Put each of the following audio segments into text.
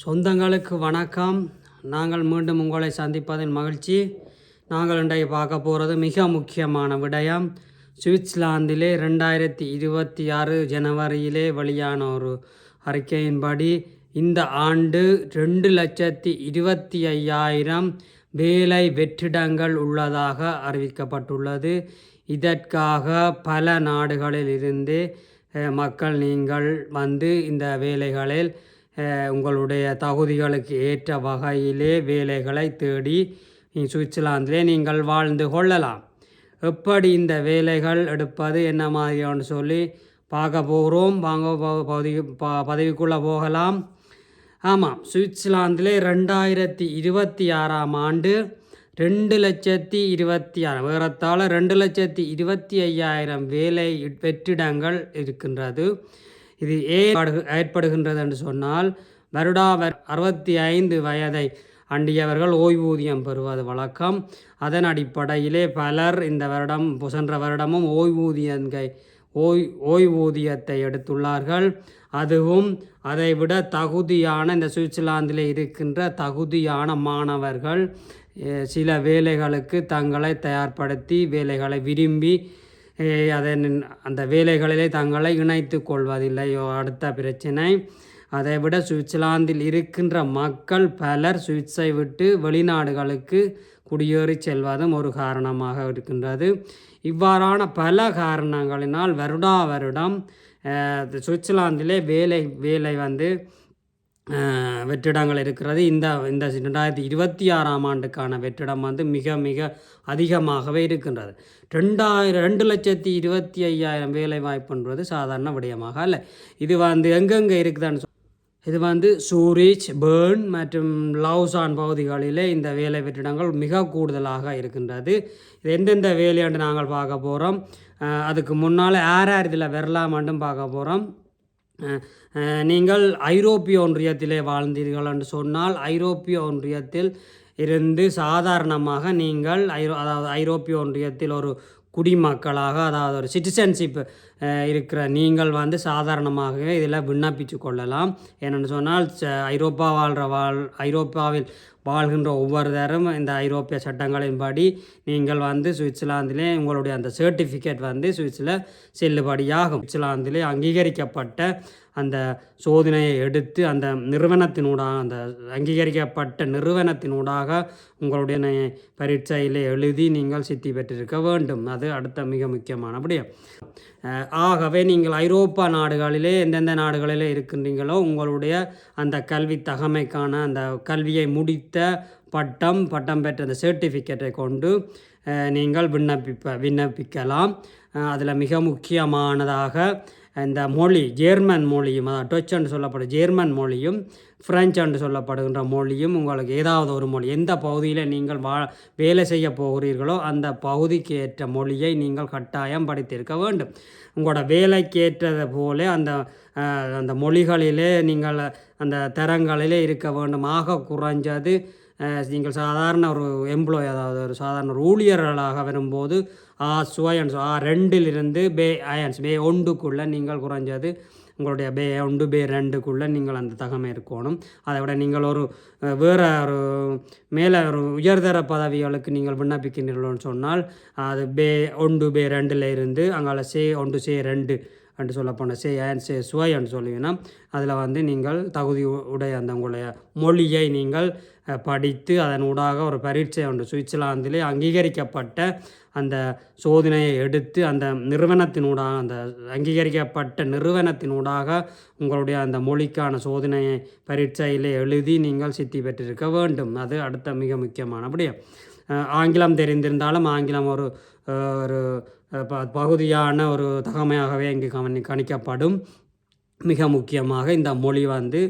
சொந்தங்களுக்கு வணக்கம். நாங்கள் மீண்டும் உங்களை சந்திப்பதில் மகிழ்ச்சி. நாங்கள் இன்றைக்கு பார்க்க போகிறது மிக முக்கியமான விடயம். சுவிட்சர்லாந்திலே ரெண்டாயிரத்தி இருபத்தி ஆறு ஜனவரியிலே வெளியான ஒரு அறிக்கையின்படி இந்த ஆண்டு ரெண்டு லட்சத்தி இருபத்தி ஐயாயிரம் வேலை வெற்றிடங்கள் உள்ளதாக அறிவிக்கப்பட்டுள்ளது. இதற்காக பல நாடுகளில் இருந்து மக்கள் நீங்கள் வந்து இந்த வேலைகளில் உங்களுடைய தகுதிகளுக்கு ஏற்ற வகையிலே வேலைகளை தேடி சுவிட்சர்லாந்திலே நீங்கள் வாழ்ந்து கொள்ளலாம். எப்படி இந்த வேலைகள் எடுப்பது என்ன மாதிரியான்னு சொல்லி பார்க்க போகிறோம். வாங்க பதவி ப- பதவிக்குள்ளே போகலாம். ஆமாம் சுவிட்சர்லாந்திலே ரெண்டாயிரத்தி இருபத்தி ஆறாம் ஆண்டு ரெண்டு லட்சத்தி இருபத்தி ஆறு ஏறத்தாழ ரெண்டு லட்சத்தி இருபத்தி ஐயாயிரம் வேலை வெற்றிடங்கள் இருக்கின்றது. இது ஏன் ஏற்படு- ஏற்படுகின்றது என்று சொன்னால் வருடாவர் அறுபத்தி ஐந்து வயதை அண்டியவர்கள் ஓய்வூதியம் பெறுவது வழக்கம். அதன் அடிப்படையிலே பலர் இந்த வருடம் சென்ற வருடமும் ஓய்வூதியங்கை ஓய் ஓய்வூதியத்தை எடுத்துள்ளார்கள். அதுவும் அதைவிட தகுதியான இந்த சுவிட்சர்லாந்தில் இருக்கின்ற தகுதியான மாணவர்கள் சில வேலைகளுக்கு தங்களை தயார்படுத்தி வேலைகளை விரும்பி அதை அந்த வேலைகளிலே தங்களை இணைத்து கொள்வதில்லையோ அடுத்த பிரச்சனை. அதைவிட சுவிட்சர்லாந்தில் இருக்கின்ற மக்கள் பலர் சுவிட்சை விட்டு வெளிநாடுகளுக்கு குடியேறி செல்வதும் ஒரு காரணமாக இருக்கின்றது. இவ்வாறான பல காரணங்களினால் வருடா வருடம் சுவிட்சர்லாந்திலே வேலை வேலை வந்து வெற்றிடங்கள் இருக்கிறது. இந்த இந்த ரெண்டாயிரத்தி இருபத்தி ஆறாம் ஆண்டுக்கான வெற்றிடம் வந்து மிக மிக அதிகமாகவே இருக்கின்றது. ரெண்டாயிரம் ரெண்டு லட்சத்தி இருபத்தி ஐயாயிரம் வேலை வாய்ப்புன்றது சாதாரண விடயமாக அல்ல. இது வந்து எங்கெங்கே இருக்குதான்னு இது வந்து சூரிச் பேர்ன் மற்றும் லவுசான் பகுதிகளிலே இந்த வேலை வெற்றிடங்கள் மிக கூடுதலாக இருக்கின்றது. இது எந்தெந்த வேலையாண்டு நாங்கள் பார்க்க போகிறோம் அதுக்கு முன்னால் யார் யார் இதில் வரலாமாண்டும் பார்க்க போகிறோம் நீங்கள் ஐரோப்பிய ஒன்றியத்திலே வாழ்ந்தீர்கள் என்று சொன்னால் ஐரோப்பிய ஒன்றியத்தில் இருந்து சாதாரணமாக நீங்கள் ஐரோ அதாவது ஐரோப்பிய ஒன்றியத்தில் ஒரு குடிமக்களாக அதாவது ஒரு சிட்டிசன்ஷிப் இருக்கிற நீங்கள் வந்து சாதாரணமாகவே இதில் விண்ணப்பித்து கொள்ளலாம். ஏனென்று சொன்னால் ச- ஐரோப்பா வாழ்கிற வாழ் ஐரோப்பாவில் வாழ்கின்ற ஒவ்வொரு ஒவ்வொருத்தரும் இந்த ஐரோப்பிய சட்டங்களின்படி நீங்கள் வந்து சுவிட்சர்லாந்திலே உங்களுடைய அந்த சர்டிஃபிகேட் வந்து சுவிட்சில் செல்லுபடியாகும். சுவிட்சர்லாந்திலே அங்கீகரிக்கப்பட்ட அந்த சோதனையை எடுத்து அந்த நிறுவனத்தினூடாக அந்த அங்கீகரிக்கப்பட்ட நிறுவனத்தினூடாக உங்களுடைய பரீட்சையில் எழுதி நீங்கள் சித்தி பெற்றிருக்க வேண்டும். அது அடுத்த மிக முக்கியமான விடயம் ஆகவே நீங்கள் ஐரோப்பா நாடுகளிலே எந்தெந்த நாடுகளிலே இருக்கின்றீங்களோ உங்களுடைய அந்த கல்வி தகமைக்கான அந்த கல்வியை முடித்த பட்டம் பட்டம் பெற்ற அந்த சர்டிஃபிகேட்டை கொண்டு நீங்கள் விண்ணப்பிப்ப விண்ணப்பிக்கலாம். அதில் மிக முக்கியமானதாக இந்த மொழி ஜேர்மன் மொழியும் அதாவது டச் என்று சொல்லப்படும் ஜேர்மன் மொழியும் ஃப்ரெஞ்ச் என்று சொல்லப்படுகின்ற மொழியும் உங்களுக்கு ஏதாவது ஒரு மொழி. எந்த பகுதியில் நீங்கள் வா வேலை செய்ய போகிறீர்களோ அந்த பகுதிக்கு ஏற்ற மொழியை நீங்கள் கட்டாயம் படித்திருக்க வேண்டும். உங்களோட வேலைக்கு ஏற்றது போல அந்த அந்த மொழிகளிலே நீங்கள் அந்த தரங்களிலே இருக்க வேண்டும். ஆக குறைஞ்சது நீங்கள் சாதாரண ஒரு எம்ப்ளாய் அதாவது ஒரு சாதாரண ஒரு ஊழியர்களாக வரும்போது ஆ சுவயன்ஸ் ஆ ரெண்டிலிருந்து பே அயன்ஸ் பே ஒன்றுக்குள்ளே நீங்கள் குறைஞ்சது உங்களுடைய பே ஒன்று பே ரெண்டுக்குள்ளே நீங்கள் அந்த தகமை இருக்கணும். அதை விட நீங்கள் ஒரு வேறு ஒரு மேலே ஒரு உயர்தர பதவிகளுக்கு நீங்கள் விண்ணப்பிக்கின்றீர்கள்னு சொன்னால் அது பே ஒன்று பே ரெண்டில் இருந்து அங்கால சே ஒன்று சே ரெண்டு என்று சொல்லப்போன சே ஏன் சே சுவை என்று சொல்லுவீங்கன்னா அதில் வந்து நீங்கள் தகுதி உடைய அந்த உங்களுடைய மொழியை நீங்கள் படித்து அதன் ஊடாக ஒரு பரீட்சை ஒன்று சுவிட்சர்லாந்திலே அங்கீகரிக்கப்பட்ட அந்த சோதனையை எடுத்து அந்த நிறுவனத்தினூடாக அந்த அங்கீகரிக்கப்பட்ட நிறுவனத்தினூடாக உங்களுடைய அந்த மொழிக்கான சோதனையை பரீட்சையிலே எழுதி நீங்கள் சித்தி பெற்றிருக்க வேண்டும். அது அடுத்த மிக முக்கியமான ஆங்கிலம் தெரிந்திருந்தாலும் ஆங்கிலம் ஒரு ஒரு பகுதியான ஒரு தகமையாகவே இங்கு கவனி கணிக்கப்படும். மிக முக்கியமாக இந்த மொழி வந்து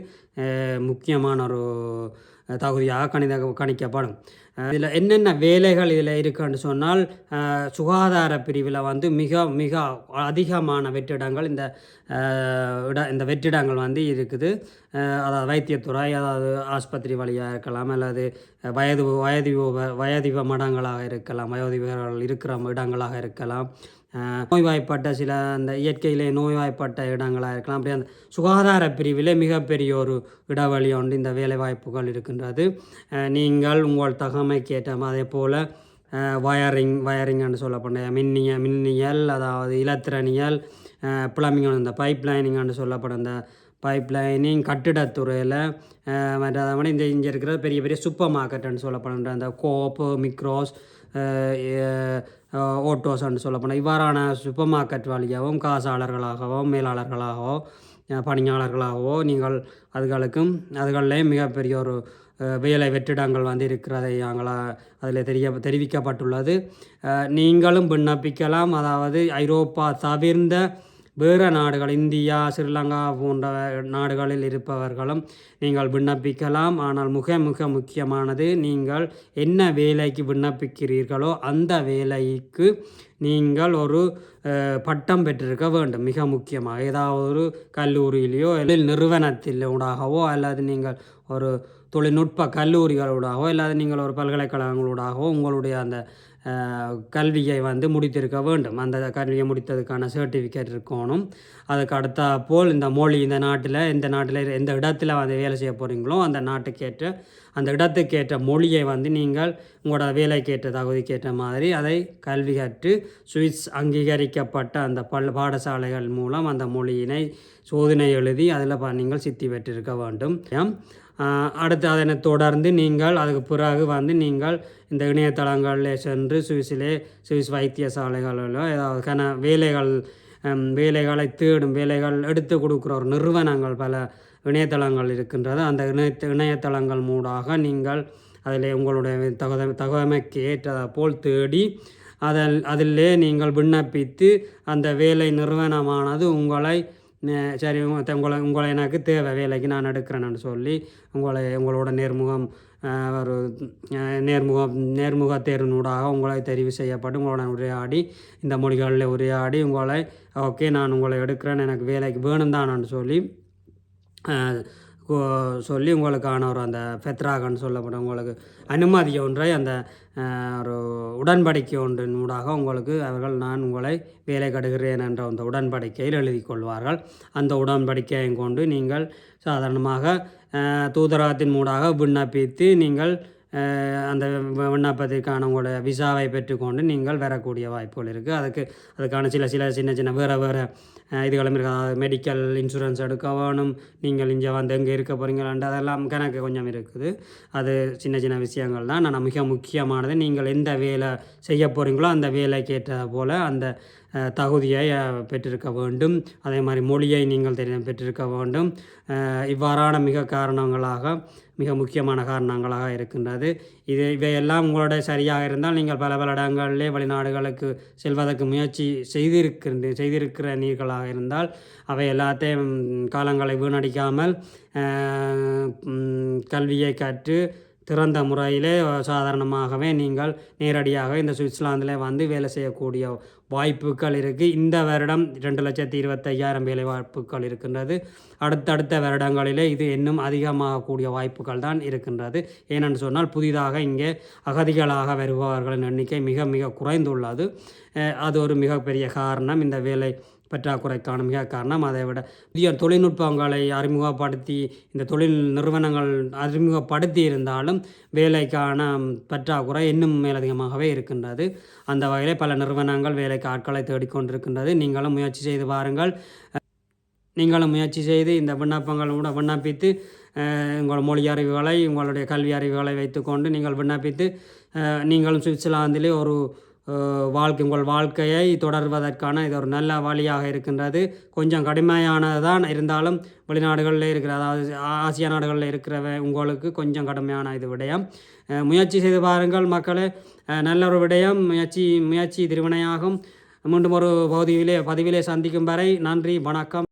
முக்கியமான ஒரு தகுதியாக கணித கணிக்கப்படும். இதில் என்னென்ன வேலைகள் இதில் இருக்குன்னு சொன்னால் சுகாதார பிரிவில் வந்து மிக மிக அதிகமான வெற்றிடங்கள் இந்த இட இந்த வெற்றிடங்கள் வந்து இருக்குது. அதாவது வைத்தியத்துறை அதாவது ஆஸ்பத்திரி வழியாக இருக்கலாம் அல்லது வயது வயது வயதிவ மடங்களாக இருக்கலாம் வயோதிபர்கள் இருக்கிற இடங்களாக இருக்கலாம். நோய்வாய்ப்பட்ட சில அந்த இயற்கையிலே நோய்வாய்ப்பட்ட இடங்களாக இருக்கலாம். அப்படி அந்த சுகாதார பிரிவிலே மிகப்பெரிய ஒரு இடைவெளி ஒன்று இந்த வேலைவாய்ப்புகள் இருக்கின்றது. நீங்கள் உங்கள் தகமைக்கு ஏற்ற அதே போல் வயரிங் வயரிங்னு சொல்லப்படுற மின்னிய மின்னியல் அதாவது இலத்திரனியல் பிளம்பிங் இந்த பைப் லைனிங்னு சொல்லப்படும் இந்த பைப் லைனிங் கட்டிடத்துறையில் மற்ற இந்த இங்கே இருக்கிற பெரிய பெரிய சூப்பர் மார்க்கெட்டுன்னு சொல்லப்படுற அந்த கோப்பு மிக்ரோஸ் ஓட்டோஸ்ன்னு சொல்லப்போனால் இவ்வாறான சூப்பர் மார்க்கெட் வழியாகவும் காசாளர்களாகவும் மேலாளர்களாகவோ பணியாளர்களாகவோ நீங்கள் அதுகளுக்கும் அதுகளிலேயும் மிகப்பெரிய ஒரு வேலை வெற்றிடங்கள் வந்து இருக்கிறதை நாங்கள் அதில் தெரிய தெரிவிக்கப்பட்டுள்ளது. நீங்களும் விண்ணப்பிக்கலாம். அதாவது ஐரோப்பா தவிர்ந்த வேறு நாடுகள் இந்தியா ஸ்ரீலங்கா போன்ற நாடுகளில் இருப்பவர்களும் நீங்கள் விண்ணப்பிக்கலாம். ஆனால் மிக மிக முக்கியமானது நீங்கள் என்ன வேலைக்கு விண்ணப்பிக்கிறீர்களோ அந்த வேலைக்கு நீங்கள் ஒரு பட்டம் பெற்றிருக்க வேண்டும். மிக முக்கியமாக ஏதாவது ஒரு கல்லூரியிலேயோ இல்லை நிறுவனத்திலூடாகவோ அல்லது நீங்கள் ஒரு தொழில்நுட்ப கல்லூரிகளூடாகவோ இல்லாத நீங்கள் ஒரு பல்கலைக்கழகங்களூடாகவோ உங்களுடைய அந்த கல்வியை வந்து முடித்திருக்க வேண்டும். அந்த கல்வியை முடித்ததுக்கான சர்டிஃபிகேட் இருக்கணும். அதுக்கு அடுத்தா போல் இந்த மொழி இந்த நாட்டில் இந்த நாட்டில் எந்த இடத்துல வந்து வேலை செய்ய போகிறீங்களோ அந்த நாட்டுக்கேற்ற அந்த இடத்துக்கேற்ற மொழியை வந்து நீங்கள் உங்களோட வேலைக்கேற்ற தகுதிக்கேற்ற மாதிரி அதை கல்வி கற்று சுவிஸ் அங்கீகரிக்கப்பட்ட அந்த பல் பாடசாலைகள் மூலம் அந்த மொழியினை சோதனை எழுதி அதில் நீங்கள் சித்தி பெற்றிருக்க வேண்டும். அடுத்து அதனை தொடர்ந்து நீங்கள் அதுக்கு பிறகு வந்து நீங்கள் இந்த இணையதளங்களில் சென்று சுவிஸிலே சுவிஸ் வைத்தியசாலைகளிலோ ஏதாவது கன வேலைகள் வேலைகளை தேடும் வேலைகள் எடுத்து கொடுக்குற ஒரு நிறுவனங்கள் பல இணையதளங்கள் இருக்கின்றது. அந்த இணைய இணையதளங்கள் மூடாக நீங்கள் அதில் உங்களுடைய தகுத தகவமைக்கு ஏற்றதை போல் தேடி அதில் அதிலே நீங்கள் விண்ணப்பித்து அந்த வேலை நிறுவனமானது உங்களை சரி உங்களை உங்களை எனக்கு தேவை வேலைக்கு நான் எடுக்கிறேன்னு சொல்லி உங்களை உங்களோட நேர்முகம் ஒரு நேர்முகம் நேர்முக தேர்வினூடாக உங்களை தெரிவு செய்யப்பட்டு உங்களோட உரையாடி இந்த மொழிகளில் உரையாடி உங்களை ஓகே நான் உங்களை எடுக்கிறேன் எனக்கு வேலைக்கு வேணும் தானான்னு சொல்லி சொல்லி உங்களுக்கான ஒரு அந்த ஃபெத்ராகன்னு சொல்லப்படும். உங்களுக்கு அனுமதி ஒன்றை அந்த ஒரு உடன்படிக்கை ஒன்றின் ஊடாக உங்களுக்கு அவர்கள் நான் உங்களை வேலை கடுகிறேன் என்ற அந்த உடன்படிக்கையில் எழுதி கொள்வார்கள். அந்த உடன்படிக்கையை கொண்டு நீங்கள் சாதாரணமாக தூதரகத்தின் மூடாக விண்ணப்பித்து நீங்கள் அந்த வி- விண்ணப்பத்திற்கான உங்களுடைய விசாவை பெற்றுக்கொண்டு நீங்கள் வரக்கூடிய வாய்ப்புகள் இருக்குது அதுக்கு அதுக்கான சில சில சின்ன சின்ன வேறு வேறு இதுகளும் இருக்குது அதாவது மெடிக்கல் இன்சூரன்ஸ் எடுக்க வேணும். நீங்கள் இங்கே வந்து எங்கே இருக்க போகிறீங்களான்ட்டு அதெல்லாம் கணக்கு கொஞ்சம் இருக்குது. அது சின்ன சின்ன விஷயங்கள் தான். ஆனால் மிக முக்கியமானது நீங்கள் எந்த வேலை செய்ய போகிறீங்களோ அந்த வேலைக்கு ஏற்ற போல் அந்த தகுதியை பெற்றிருக்க வேண்டும். அதே மாதிரி மொழியை நீங்கள் தெரிய பெற்றிருக்க வேண்டும். இவ்வாறான மிக காரணங்களாக மிக முக்கியமான காரணங்களாக இருக்கின்றது. இது இவையெல்லாம் உங்களுடைய சரியாக இருந்தால் நீங்கள் பல பல இடங்களிலே வெளிநாடுகளுக்கு செல்வதற்கு முயற்சி செய்திருக்கின்ற செய்திருக்கிற நீர்களாக இருந்தால் அவை எல்லாத்தையும் காலங்களை வீணடிக்காமல் கல்வியை கற்று திறந்த முறையிலே சாதாரணமாகவே நீங்கள் நேரடியாக இந்த சுவிட்சர்லாந்தில் வந்து வேலை செய்யக்கூடிய வாய்ப்புகள் இருக்குது இந்த வருடம் ரெண்டு லட்சத்தி இருபத்தையாயிரம் வேலை வாய்ப்புகள் இருக்கின்றது. அடுத்தடுத்த வருடங்களிலே இது இன்னும் அதிகமாகக்கூடிய வாய்ப்புகள் தான் இருக்கின்றது. ஏனென்று சொன்னால் புதிதாக இங்கே அகதிகளாக வருபவர்களின் எண்ணிக்கை மிக மிக குறைந்துள்ளது. அது ஒரு மிகப்பெரிய காரணம். இந்த வேலை பற்றாக்குறைக்கான மிக காரணம். அதை விட புதிய தொழில்நுட்பங்களை அறிமுகப்படுத்தி இந்த தொழில் நிறுவனங்கள் அறிமுகப்படுத்தி இருந்தாலும் வேலைக்கான பற்றாக்குறை இன்னும் மேலதிகமாகவே இருக்கின்றது. அந்த வகையில் பல நிறுவனங்கள் வேலைக்கு ஆட்களை தேடிக்கொண்டிருக்கின்றது நீங்களும் முயற்சி செய்து பாருங்கள். நீங்களும் முயற்சி செய்து இந்த விண்ணப்பங்கள் கூட விண்ணப்பித்து உங்கள் மொழி அறிவுகளை உங்களுடைய கல்வி அறிவுகளை வைத்துக்கொண்டு நீங்கள் விண்ணப்பித்து நீங்களும் சுவிட்சர்லாந்திலே ஒரு வாழ்க்கை உங்கள் வாழ்க்கையை தொடர்வதற்கான இது ஒரு நல்ல வழியாக இருக்கின்றது. கொஞ்சம் கடுமையானது தான் இருந்தாலும் வெளிநாடுகளில் இருக்கிற அதாவது ஆசிய நாடுகளில் இருக்கிறவ உங்களுக்கு கொஞ்சம் கடுமையான இது விடயம். முயற்சி செய்து பாருங்கள் மக்களே. நல்ல ஒரு விடயம். முயற்சி முயற்சி திருவினையாகும். மீண்டும் ஒரு பகுதியிலே பதிவிலே சந்திக்கும் வரை நன்றி வணக்கம்.